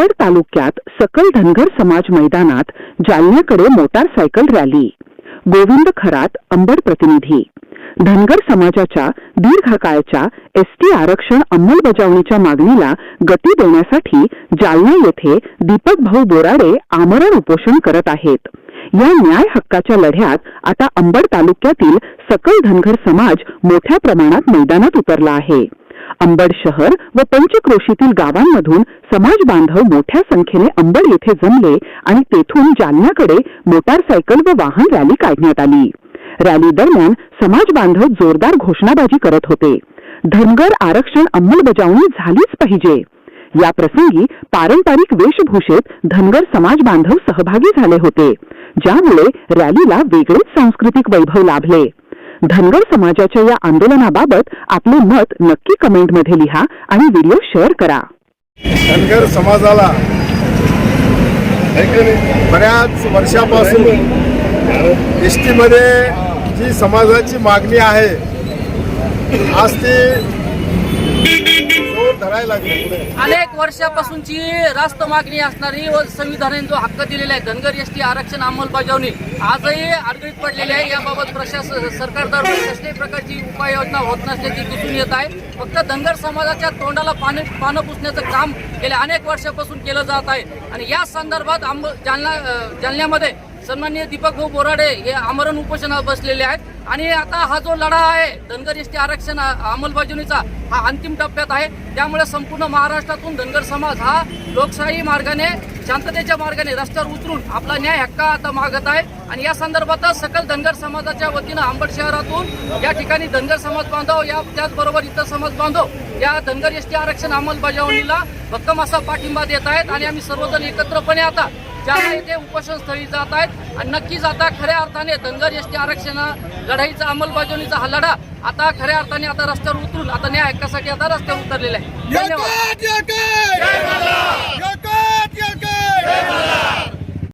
तालुक्यात सकल धनगर समाज मैदानात जालन्याकडे मोटारसायकल रॅली. गोविंद खरात अंबड प्रतिनिधी. धनगर समाजाच्या दीर्घकाळच्या एसटी आरक्षण अंमलबजावणीच्या मागणीला गती देण्यासाठी जालना येथे दीपक भाऊ बोराडे आमरण उपोषण करत आहेत. या न्याय हक्काच्या लढ्यात आता अंबड तालुक्यातील सकल धनगर समाज मोठ्या प्रमाणात मैदानात उतरला आहे. अंबड शहर व पंचक्रोशीतील गावांमधून समाज बांधव मोठ्या संख्येने अंबड येथे जमले आणि तेथून जालन्याकडे मोटारसायकल व वाहन रॅली काढण्यात आली. रॅली दरम्यान समाज बांधव जोरदार घोषणाबाजी करत होते. धनगर आरक्षण अंमलबजावणी झालीच पाहिजे. या प्रसंगी पारंपरिक वेशभूषेत धनगर समाज बांधव सहभागी झाले होते ज्यामुळे रॅलीला वेगळेच सांस्कृतिक वैभव लाभले. धनगर समाजाच्या या आंदोलनाबाबत आपले मत नक्की कमेंटमध्ये लिहा आणि व्हिडिओ शेअर करा. धनगर समाजाला बऱ्याच वर्षापासून एस टीमध्ये जी समाजाची मागणी आहे आज ती धरायला लागले. अनेक वर्षापासूनची रास्त मागणी असणारी व संविधानाने जो हक्क दिलेला आहे धनगर एस टी आरक्षण अंमलबजावणी आजही अडगळीत पडलेली आहे. याबाबत प्रशासन सरकारद्वारे कसल्याही प्रकारची उपाययोजना होत नसल्याची दिसून येत आहे. फक्त धनगर समाजाच्या तोंडाला पाणी पानं पुसण्याचं काम गेल्या अनेक वर्षापासून केलं जात आहे. आणि या संदर्भात आंब जालना जालन्यामध्ये सन्माननीय दीपक भाऊ बोराडे हे आमरण उपोषणावर बसलेले आहेत. आणि आता हा जो लढा आहे धनगर एस टी आरक्षण अंमलबजावणीचा हा अंतिम टप्प्यात आहे. त्यामुळे संपूर्ण महाराष्ट्रातून धनगर समाज हा लोकशाही मार्गाने शांततेच्या मार्गाने रस्त्यावर उतरून आपला न्याय हक्क आता मागत आहे. आणि या संदर्भातच सकल धनगर समाजाच्या वतीनं आंबड शहरातून या ठिकाणी धनगर समाज बांधव या त्याचबरोबर इतर समाज बांधव या धनगर एस टी आरक्षण अंमलबजावणीला भक्कम असा पाठिंबा देत आहेत. आणि आम्ही सर्वजण एकत्रपणे आता ज्याला ते उपोषणस्थळी जात आहेत आणि नक्कीच आता खऱ्या अर्थाने धनगर एस टी आरक्षण लढाईचा अंमलबजावणीचा हा लढा आता खऱ्या अर्थाने आता रस्त्यावर उतरून आता न्याय हक्कासाठी आता रस्त्यावर उतरलेला आहे. धन्यवाद.